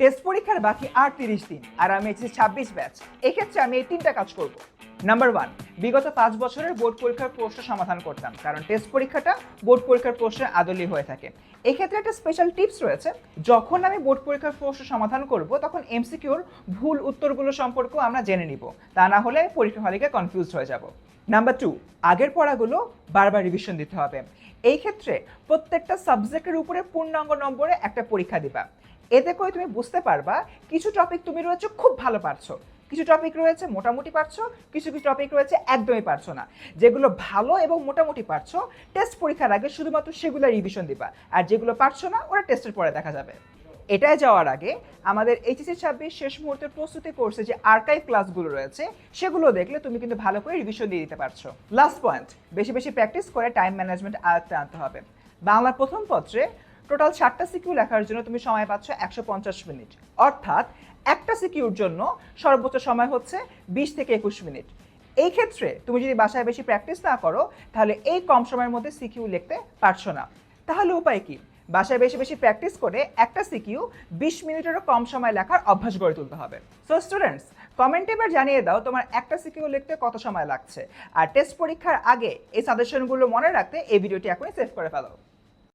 Test পরীক্ষার বাকি আর তিরিশ দিন আর আমি এসেছি ছাব্বিশ ব্যাচ এক্ষেত্রে আমি এই তিনটা কাজ করব। নাম্বার ওয়ান বিগত পাঁচ বছরের বোর্ড পরীক্ষার প্রশ্ন সমাধান করতাম, কারণ টেস্ট পরীক্ষাটা বোর্ড পরীক্ষার প্রশ্নের আদলই হয়ে থাকে। এক্ষেত্রে একটা স্পেশাল টিপস রয়েছে, যখন আমি বোর্ড পরীক্ষার প্রশ্ন সমাধান করব, তখন এমসিকিউর ভুল উত্তরগুলো সম্পর্কেও আমরা জেনে নিব। তা না হলে পরীক্ষা হলিকে কনফিউজ হয়ে যাব। নাম্বার টু আগের পড়াগুলো বারবার রিভিশন দিতে হবে। এই ক্ষেত্রে প্রত্যেকটা সাবজেক্টের উপরে পূর্ণাঙ্গ নম্বরে একটা পরীক্ষা দিবা। এতে করে তুমি বুঝতে পারবা কিছু টপিক তুমি রয়েছে খুব ভালো পারছ। কিছু টপিক রয়েছে মোটামুটি পারছ, কিছু কিছু টপিক রয়েছে একদমই পারছ না। যেগুলো ভালো এবং মোটামুটি পারছ টেস্ট পরীক্ষার আগে শুধুমাত্র সেগুলো রিভিশন দিবা। আর যেগুলো পারছ না, ওরা টেস্টের পরে দেখা যাবে। এটাই যাওয়ার আগে আমাদের এইচএসি ছাব্বিশ শেষ মুহূর্তের প্রস্তুতি কোর্সে যে আর্কাইভ ক্লাসগুলো রয়েছে, সেগুলো দেখলে তুমি কিন্তু ভালো করে রিভিশন দিয়ে দিতে পারছ। লাস্ট পয়েন্ট বেশি বেশি প্র্যাকটিস করে টাইম ম্যানেজমেন্ট আয়ত্তে আনতে হবে। বাংলার প্রথম পত্রে টোটাল ষাটটা সিকিউ লেখার জন্য তুমি সময় পাচ্ছ একশো পঞ্চাশ মিনিট। অর্থাৎ একটা সিকিউর জন্য সর্বোচ্চ সময় হচ্ছে বিশ থেকে একুশ মিনিট। এই ক্ষেত্রে তুমি যদি বাসায় বেশি প্র্যাকটিস না করো, তাহলে এই কম সময়ের মধ্যে সিকিউ লিখতে পারছ না। তাহলে উপায় কি? বাসায় বেশি বেশি প্র্যাকটিস করে একটা সিকিউ বিশ মিনিটেরও কম সময় লেখার অভ্যাস গড়ে তুলতে হবে। সো স্টুডেন্টস কমেন্টে এবার জানিয়ে দাও তোমার একটা সিকিউ লিখতে কত সময় লাগছে। আর টেস্ট পরীক্ষার আগে এই সাজেশনগুলো মনে রাখতে এই ভিডিওটি এখনই সেভ করে ফেলো।